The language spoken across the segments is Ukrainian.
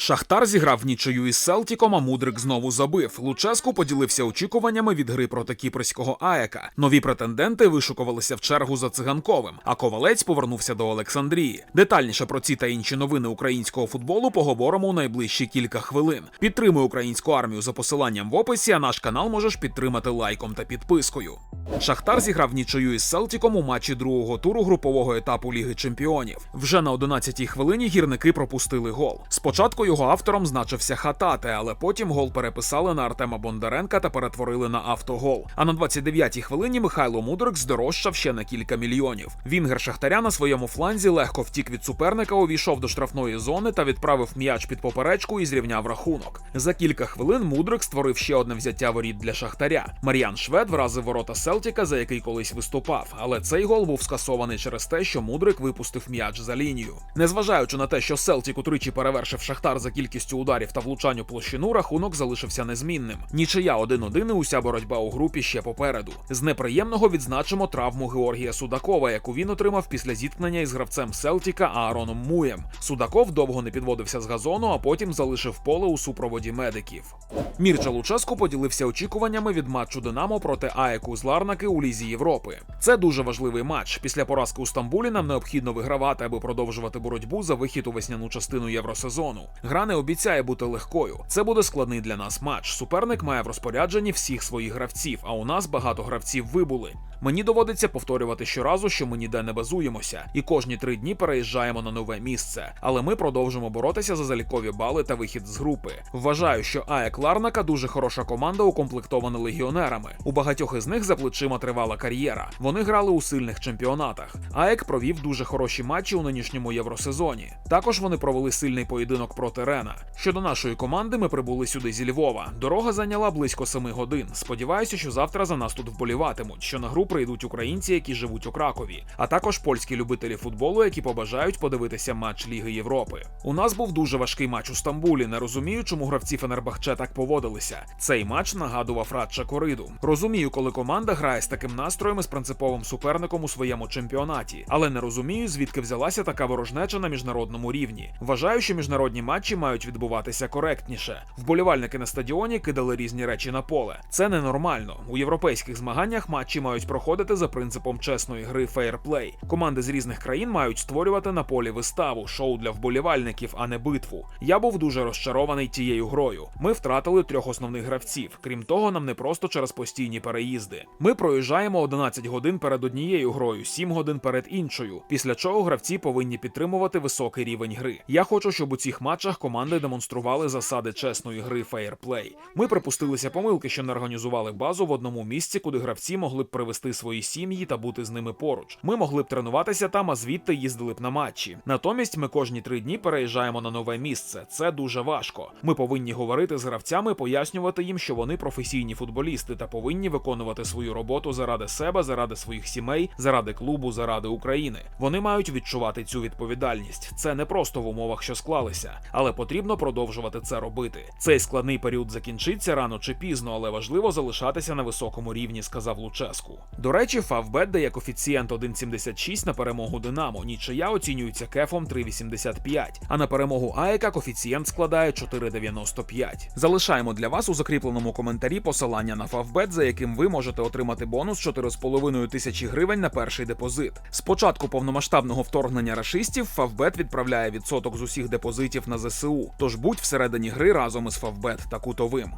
Шахтар зіграв нічию із Селтіком, а Мудрик знову забив. Луческу поділився очікуваннями від гри проти кіпрського Аека. Нові претенденти вишукувалися в чергу за циганковим, а ковалець повернувся до Олександрії. Детальніше про ці та інші новини українського футболу поговоримо у найближчі кілька хвилин. Підтримуй українську армію за посиланням в описі, а наш канал можеш підтримати лайком та підпискою. Шахтар зіграв нічию із Селтіком у матчі другого туру групового етапу Ліги Чемпіонів. Вже на 11-й хвилині гірники пропустили гол. Спочатку його автором значився Хатате, але потім гол переписали на Артема Бондаренка та перетворили на автогол. А на 29-й хвилині Михайло Мудрик здорожчав ще на кілька мільйонів. Вінгер Шахтаря на своєму фланзі легко втік від суперника, увійшов до штрафної зони та відправив м'яч під поперечку і зрівняв рахунок. За кілька хвилин Мудрик створив ще одне взяття воріт для Шахтаря. Мар'ян Швед вразив ворота Селтіка, за який колись виступав, але цей гол був скасований через те, що Мудрик випустив м'яч за лінію. Незважаючи на те, що Селтік утричі перевершив Шахтар за кількістю ударів та влучань площину, рахунок залишився незмінним. Нічия 1-1 і уся боротьба у групі ще попереду. З неприємного відзначимо травму Георгія Судакова, яку він отримав після зіткнення із гравцем Селтіка Аароном Муєм. Судаков довго не підводився з газону, а потім залишив поле у супроводі медиків. Мірча Луческу поділився очікуваннями від матчу Динамо проти АЕКу з Ларнаки у Лізі Європи. Це дуже важливий матч. Після поразки у Стамбулі нам необхідно вигравати, аби продовжувати боротьбу за вихід у весняну частину євросезону. Гра не обіцяє бути легкою. Це буде складний для нас матч. Суперник має в розпорядженні всіх своїх гравців, а у нас багато гравців вибули. Мені доводиться повторювати щоразу, що ми ніде не базуємося, і кожні три дні переїжджаємо на нове місце. Але ми продовжимо боротися за залікові бали та вихід з групи. Вважаю, що АЕК Ларнака дуже хороша команда, укомплектована легіонерами. У багатьох із них за плечима тривала кар'єра. Вони грали у сильних чемпіонатах. АЕК провів дуже хороші матчі у нинішньому євросезоні. Також вони провели сильний поєдинок проти Рена. Щодо нашої команди, ми прибули сюди зі Львова. Дорога зайняла близько семи годин. Сподіваюся, що завтра за нас тут вболіватимуть. Що на гру прийдуть українці, які живуть у Кракові, а також польські любителі футболу, які побажають подивитися матч Ліги Європи. У нас був дуже важкий матч у Стамбулі. Не розумію, чому гравці Фенербахче так поводилися. Цей матч нагадував Радча Кориду. Розумію, коли команда грає з таким настроєм і з принциповим суперником у своєму чемпіонаті, але не розумію, звідки взялася така ворожнеча на міжнародному рівні. Вважаю, що міжнародні матчі мають відбуватися коректніше. Вболівальники на стадіоні кидали різні речі на поле. Це ненормально. У європейських змаганнях матчі мають проходити за принципом чесної гри фейерплей. Команди з різних країн мають створювати на полі виставу, шоу для вболівальників, а не битву. Я був дуже розчарований тією грою. Ми втратили трьох основних гравців. Крім того, нам не просто через постійні переїзди. Ми проїжджаємо 11 годин перед однією грою, 7 годин перед іншою. Після чого гравці повинні підтримувати високий рівень гри. Я хочу, щоб у цих матчах команди демонстрували засади чесної гри фейерплей. Ми припустилися помилки, що не організували базу в одному місці, куди гравці могли б привести свої сім'ї та бути з ними поруч. Ми могли б тренуватися там, а звідти їздили б на матчі. Натомість ми кожні три дні переїжджаємо на нове місце. Це дуже важко. Ми повинні говорити з гравцями, пояснювати їм, що вони професійні футболісти та повинні виконувати свою роботу заради себе, заради своїх сімей, заради клубу, заради України. Вони мають відчувати цю відповідальність. Це не просто в умовах, що склалися, але потрібно продовжувати це робити. Цей складний період закінчиться рано чи пізно, але важливо залишатися на високому рівні, сказав Луческу. До речі, Фавбет дає коефіцієнт 1,76 на перемогу Динамо. Нічия оцінюється кефом 3,85, а на перемогу Аека коефіцієнт складає 4,95. Залишаємо для вас у закріпленому коментарі посилання на Фавбет, за яким ви можете отримати бонус 4,5 тисячі гривень на перший депозит. З початку повномасштабного вторгнення рашистів Фавбет відправляє відсоток з усіх депозитів на ЗСУ. Тож будь всередині гри разом із Фавбет та кутовим.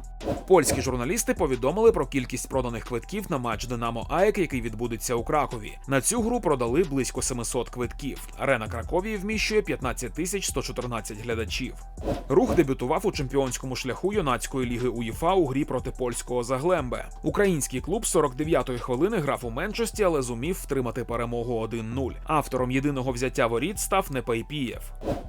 Польські журналісти повідомили про кількість проданих квитків на матч Динамо Аек, який відбудеться у Кракові. На цю гру продали близько 700 квитків. Арена Краковії вміщує 15 тисяч 114 глядачів. Рух дебютував у чемпіонському шляху юнацької ліги УЄФА у грі проти польського Заглембе. Український клуб 49-ї хвилини грав у меншості, але зумів втримати перемогу 1-0. Автором єдиного взяття воріт став Непайпієв.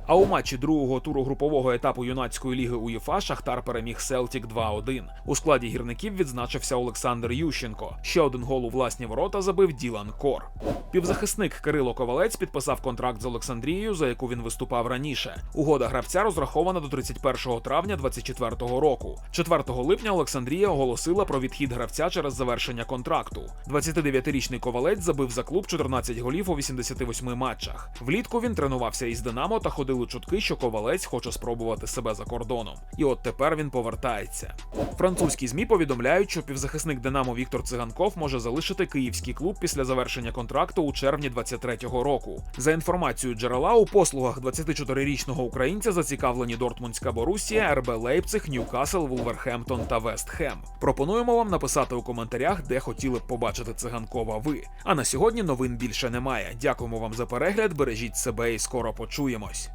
А у матчі другого туру групового етапу юнацької ліги УЄФА Шахтар переміг Селтік 2-1. У складі гірників відзначився Олександр Ющенко. Ще один гол у власній власні ворота забив Ділан Кор. Півзахисник Кирило Ковалець підписав контракт з Олександрією, за яку він виступав раніше. Угода гравця розрахована до 31 травня 2024 року. 4 липня Олександрія оголосила про відхід гравця через завершення контракту. 29-річний ковалець забив за клуб 14 голів у 88 матчах. Влітку він тренувався із Динамо та ходили чутки, що ковалець хоче спробувати себе за кордоном. І от тепер він повертається. Французькі змі повідомляють, що півзахисник Динамо Віктор Циганков може залишити київський клуб після завершення контракту у червні 23-го року. За інформацією джерела, у послугах 24-річного українця зацікавлені Дортмундська Борусія, РБ Лейпциг, Ньюкасл, Вулверхемптон та Вестхем. Пропонуємо вам написати у коментарях, де хотіли б побачити циганкова ви. А на сьогодні новин більше немає. Дякуємо вам за перегляд. Бережіть себе і скоро почуємось.